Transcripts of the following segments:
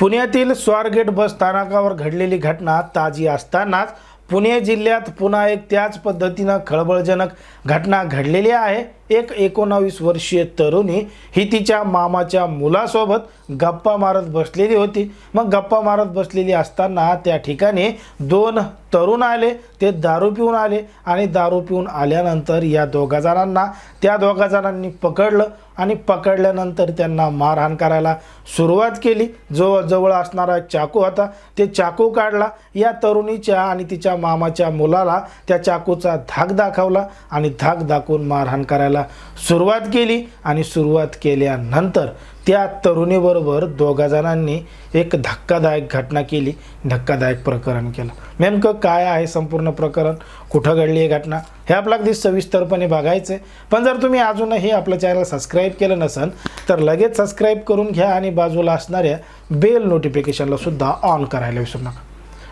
पुण्यातील स्वारगेट बस स्थानकावर घडलेली घटना ताजी असतानाच पुणे जिल्ह्यात पुन्हा एक त्याच पद्धतीनं खळबळजनक घटना घडलेली आहे. एक एकोणावीस वर्षीय तरुणी ही तिच्या मामाच्या मुलासोबत गप्पा मारत बसलेली होती. मग गप्पा मारत बसलेली असताना त्या ठिकाणी दोन तरुण आले ते दारू पिऊन आले आणि दारू पिऊन आल्यानंतर या दोघा जणांना त्या दोघा जणांनी पकडलं आणि पकडल्यानंतर त्यांना मारहाण करायला सुरुवात केली. जो जवळ असणारा चाकू होता ते चाकू काढला. या तरुणीच्या आणि तिच्या मामाच्या मुलाला त्या चाकूचा धाक दाखवला आणि धाक दाखवून मारहाण करायला सुरुवात केली आणि सुरुवात केल्यानंतर त्या तरुणीबरोबर दोघा जणांनी एक धक्कादायक घटना केली धक्कादायक प्रकरण केलं. नेमकं काय आहे संपूर्ण प्रकरण? कुठं घडली आहे घटना? हे आपलं अगदी सविस्तरपणे बघायचं आहे पण जर तुम्ही अजूनही आपलं चॅनल सबस्क्राईब केलं नसेल तर लगेच सबस्क्राईब करून घ्या आणि बाजूला असणाऱ्या बेल नोटिफिकेशनला सुद्धा ऑन करायला विसरू नका.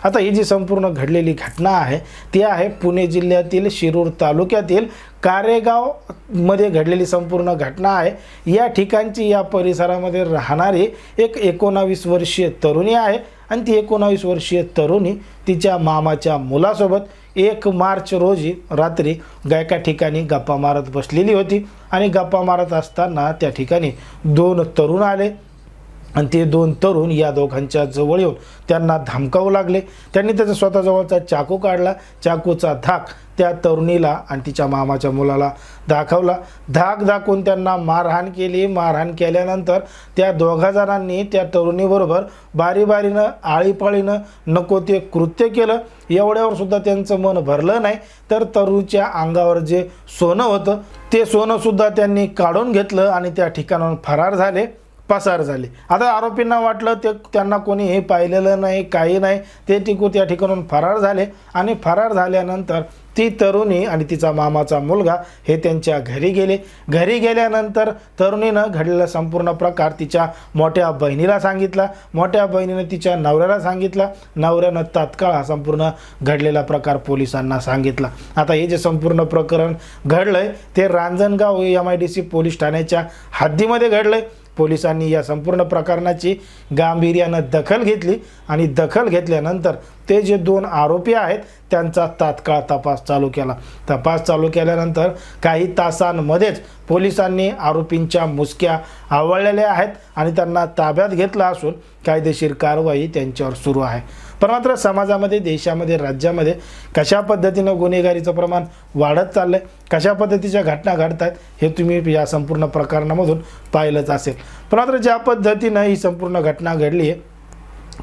आता ही जी संपूर्ण घडलेली घटना आहे ती आहे पुणे जिल्ह्यातील शिरूर तालुक्यातील कारेगावमध्ये घडलेली संपूर्ण घटना आहे. या ठिकाणची या परिसरामध्ये राहणारी एक एकोणावीस वर्षीय तरुणी आहे. आणि ती एकोणावीस वर्षीय तरुणी तिच्या मामाच्या मुलासोबत एक मार्च रोजी रात्री गायका ठिकाणी गप्पा मारत बसलेली होती. आणि गप्पा मारत असताना त्या ठिकाणी दोन तरुण आले. आणि ते दोन तरुण या दोघांच्या जवळ येऊन त्यांना धमकावू लागले. त्यांनी त्याचा स्वतःजवळचा चाकू काढला. चाकूचा धाक त्या तरुणीला आणि तिच्या मामाच्या मुलाला दाखवला. धाक दाखवून त्यांना मारहाण केली. मारहाण केल्यानंतर त्या दोघा जणांनी त्या तरुणीबरोबर बारीबारीनं आळीपाळीनं नको ते कृत्य केलं. एवढ्यावर सुद्धा त्यांचं मन भरलं नाही. तर तरुणीच्या अंगावर जे सोनं होतं ते सोनंसुद्धा त्यांनी काढून घेतलं आणि त्या ठिकाणाहून फरार झाले. पसार झाले. आता आरोपींना वाटलं ते त्यांना कोणी हे पाहिलेलं नाही काही नाही ते टिकू त्या ठिकाणून फरार झाले. आणि फरार झाल्यानंतर ती तरुणी आणि तिचा मामाचा मुलगा हे त्यांच्या घरी गेले. घरी गेल्यानंतर तरुणीनं घडलेला संपूर्ण प्रकार तिच्या मोठ्या बहिणीला सांगितला. मोठ्या बहिणीनं तिच्या नवऱ्याला सांगितला. नवऱ्यानं तात्काळ हा संपूर्ण घडलेला प्रकार पोलिसांना सांगितला. आता हे जे संपूर्ण प्रकरण घडलं आहे ते Ranjangaon M I D C police ठाण्याच्या हद्दीमध्ये घडलं आहे पोलिसांनी या संपूर्ण प्रकरणाची गांभीर्यानं दखल घेतली आणि दखल घेतल्यानंतर ते जे दोन आरोपी आहेत त्यांचा तात्काळ तपास चालू केला. तपास चालू केल्यानंतर काही तासांमध्येच पोलिसांनी आरोपींच्या मुसक्या आवळलेल्या आहेत आणि त्यांना ताब्यात घेतलं असून कायदेशीर कारवाई त्यांच्यावर सुरू आहे. पण मात्र समाजामध्ये देशामध्ये राज्यामध्ये कशा पद्धतीनं गुन्हेगारीचं प्रमाण वाढत चाललं आहे कशा पद्धतीच्या घटना घडत आहेत हे तुम्ही या संपूर्ण प्रकरणामधून पाहिलंच असेल. पण मात्र ज्या पद्धतीनं ही संपूर्ण घटना घडली आहे